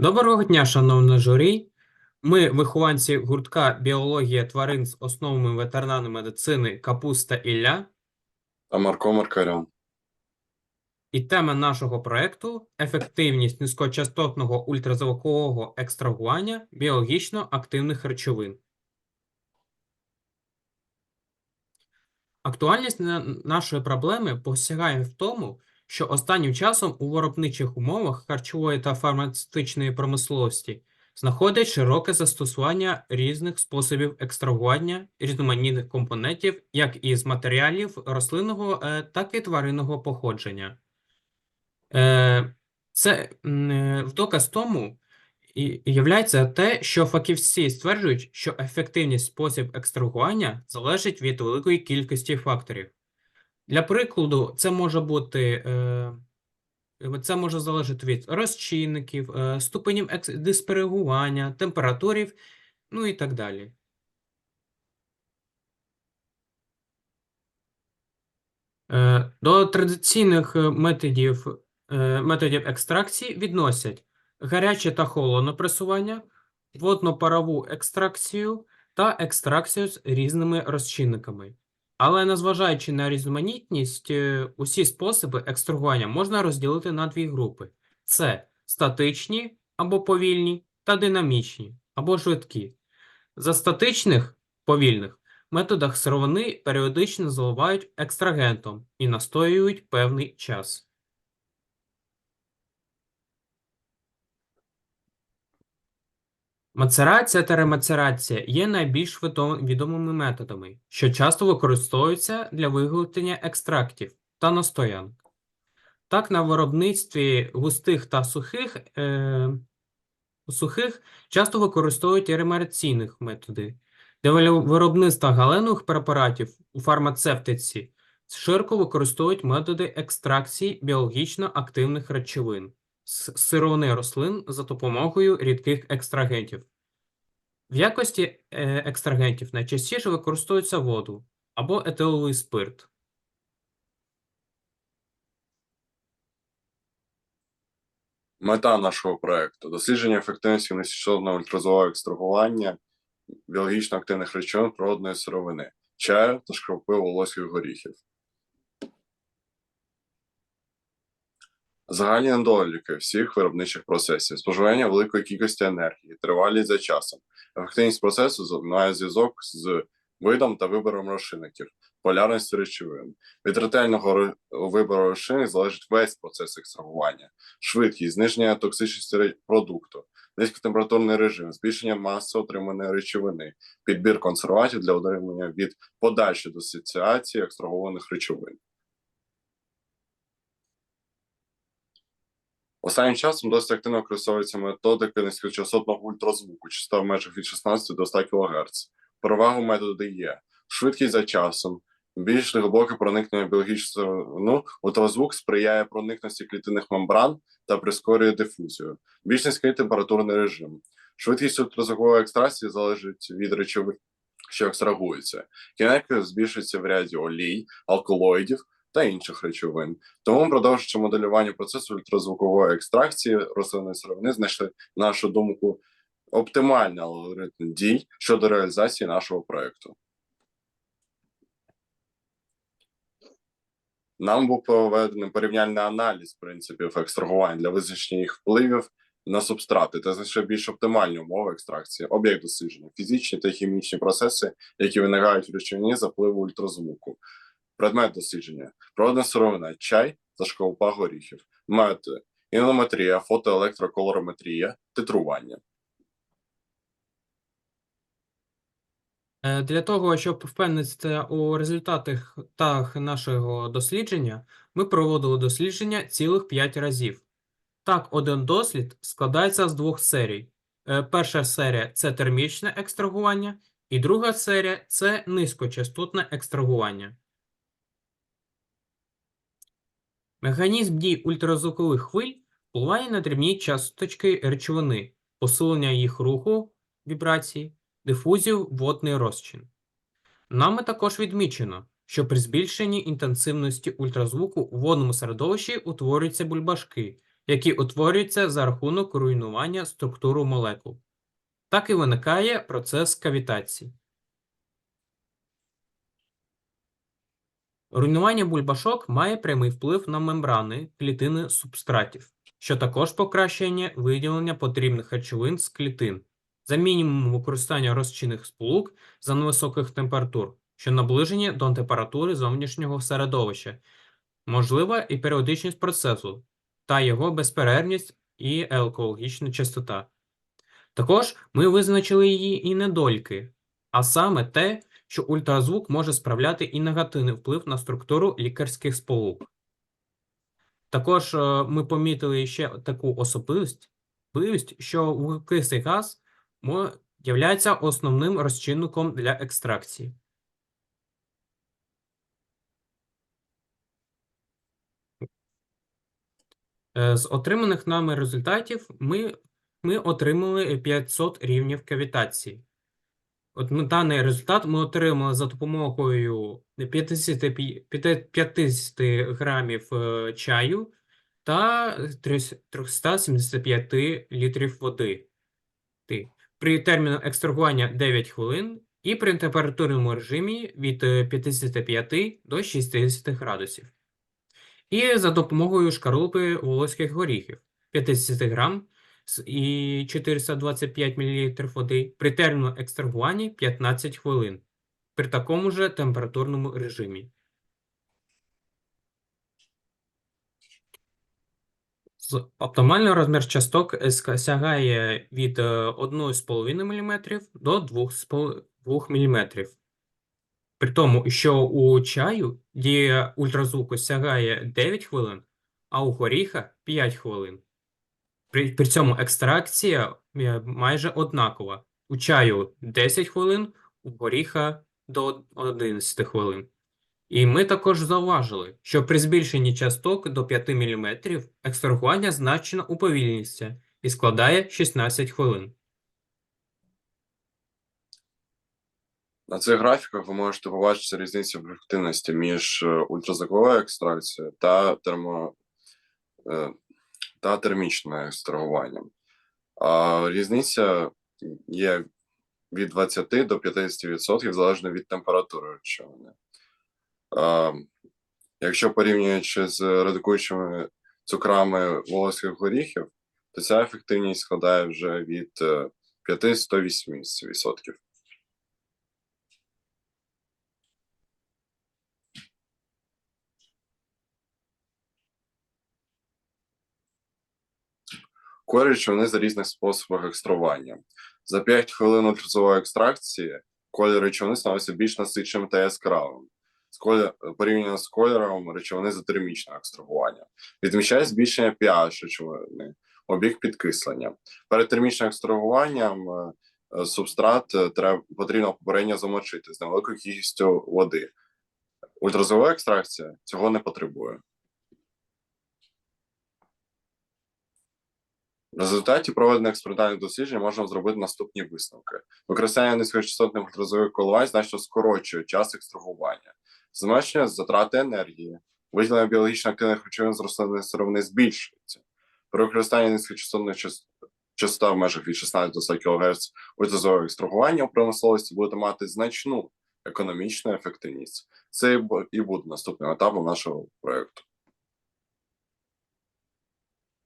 Доброго дня, шановне журі. Ми, вихованці гуртка біологія тварин з основами ветеринарної медицини Капуста Ілля, та Марко Маркарян. і тема нашого проекту ефективність низькочастотного ультразвукового екстрагування біологічно активних речовин. Актуальність нашої проблеми посягає в тому, що останнім часом у виробничих умовах харчової та фармацевтичної промисловості знаходять широке застосування різних способів екстрагування різноманітних компонентів як із матеріалів рослинного, е, так і тваринного походження. Е, Це е, в доказ тому і являється те, що фахівці стверджують, що ефективність спосіб екстрагування залежить від великої кількості факторів. Для прикладу, це може бути е, це може залежати від розчинників, е, ступенів диспергування, температурів, ну і так далі. Е, До традиційних е, методів, е, методів екстракції відносять гаряче та холодне пресування, водно-парову екстракцію та екстракцію з різними розчинниками. Але незважаючи на різноманітність, е, усі способи екстрагування можна розділити на дві групи: це статичні або повільні та динамічні або швидкі. За статичних повільних методах сировини періодично заливають екстрагентом і настоюють певний час. Мацерація та ремацерація є найбільш відомими методами, що часто використовуються для виготовлення екстрактів та настоянок. Так, на виробництві густих та сухих, е, сухих часто використовують і ремараційних методи. Для виробництва галенових препаратів у фармацевтиці широко використовують методи екстракції біологічно активних речовин з сировини рослин за допомогою рідких екстрагентів. В якості е, екстрагентів найчастіше використовується воду або етиловий спирт. Мета нашого проекту дослідження ефективності несічного ультразвукового екстрагування біологічно активних речовин природної сировини, чаю та шкарпи волоських горіхів. Загальні недоліки всіх виробничих процесів, споживання великої кількості енергії, тривалість за часом, ефективність процесу має зв'язок з видом та вибором розчинників, полярністю речовин. Від ретельного вибору розчинних залежить весь процес екстрагування, швидкість, зниження токсичності продукту, низькотемпературний режим, збільшення маси отриманої речовини, підбір консервантів для утримання від подальшої дисоціації екстрагованих речовин. Останнім часом досить активно використовується методика низькочастотного ультразвуку, частота в межах від 16 до 100 кГц. Перевагу методу є швидкість за часом, більш глибоке проникнення біологічного ну, ультразвук сприяє проникності клітинних мембран та прискорює дифузію, більш низький температурний режим. Швидкість ультразвукової екстракції залежить від речовин, що екстрагуються. Кінетика збільшується в ряді олій, алкалоїдів та інших речовин. Тому, продовжуючи моделювання процесу ультразвукової екстракції рослинної сировини, знайшли, нашу думку, оптимальний алгоритм дій щодо реалізації нашого проекту. Нам був проведений порівняльний аналіз принципів екстрагування для визначення їх впливів на субстрати та знайшли більш оптимальні умови екстракції, об'єкт дослідження, фізичні та хімічні процеси, які виникають в речовині за впливу ультразвуку. Предмет дослідження природна сировина, чай та школупа горіхів, методи, інометрія, фотоелектроколорометрія, титрування. Е, Для того, щоб впевнитися у результатах нашого дослідження, ми проводили дослідження цілих 5 разів. Так, один дослід складається з двох серій. Е, Перша серія це термічне екстрагування, і друга серія це низькочастотне екстрагування. Механізм дій ультразвукових хвиль впливає на дрібні часточки речовини, посилення їх руху, вібрації, дифузію водний розчин. Нами також відмічено, що при збільшенні інтенсивності ультразвуку у водному середовищі утворюються бульбашки, які утворюються за рахунок руйнування структури молекул. Так і виникає процес кавітації. Руйнування бульбашок має прямий вплив на мембрани клітини субстратів, що також покращує виділення потрібних речовин з клітин за мінімум використання розчинних сполук за невисоких температур, що наближені до температури зовнішнього середовища, можлива і періодичність процесу та його безперервність і екологічна частота. Також ми визначили її і недоліки, а саме те, що ультразвук може справляти і негативний вплив на структуру лікарських сполук. Також е, ми помітили ще таку особливість, що вуглекислий газ являється основним розчинником для екстракції. Е, З отриманих нами результатів ми, ми отримали 500 рівнів кавітації. От ми, даний результат ми отримали за допомогою 50, 50 грамів е, чаю та 375 літрів води. При терміну екстрагування 9 хвилин і при температурному режимі від е, 55 до 60 градусів. І за допомогою шкарлупи волоських горіхів 50 грам с- і 425 мл води при терміну екстрагування 15 хвилин при такому же температурному режимі. Оптимальний розмір часток сягає від е, 1,5 мм до 2,5 мм. При тому, що у чаю дія ультразвуку сягає 9 хвилин, а у горіха 5 хвилин. При, при цьому екстракція майже однакова. У чаю 10 хвилин, у горіха до 11 хвилин. І ми також зауважили, що при збільшенні часток до 5 мм екстрагування значно уповільнюється і складає 16 хвилин. На цих графіках ви можете побачити різницю в ефективності між е, ультразвуковою екстракцією та, термо, е, та термічне строгування. А різниця є від 20 до 50% залежно від температури речовини. Якщо порівнюючи з редукуючими цукрами волоських горіхів, то ця ефективність складає вже від е, 5-108%. Коріч вони за різних способах екстрування. За 5 хвилин ультрасової екстракції колір речовини становиться більш насиченим та яскравим. Порівняно з кольором речовини за термічне екстрагування. Відмічає збільшення pH речовини, обіг підкислення. Перед термічним екстрагуванням е, субстрат е, треба, потрібно попередньо замочити з невеликою кількістю води. Ультразвова екстракція цього не потребує. В результаті проведених експериментальних досліджень можна зробити наступні висновки. Використання низькочастотних ультразвукових коливань значно скорочує час екстрагування, зменшення затрати енергії, виділення біологічно активних речовин з рослинної сировини збільшується. При використанні низькочастотних част- частота в межах від 16 до 100 кГц ультразвукового екстрагування у промисловості буде мати значну економічну ефективність. Це і буде наступним етапом нашого проєкту.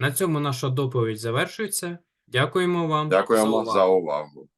На цьому наша доповідь завершується. Дякуємо вам Дякуємо за увагу.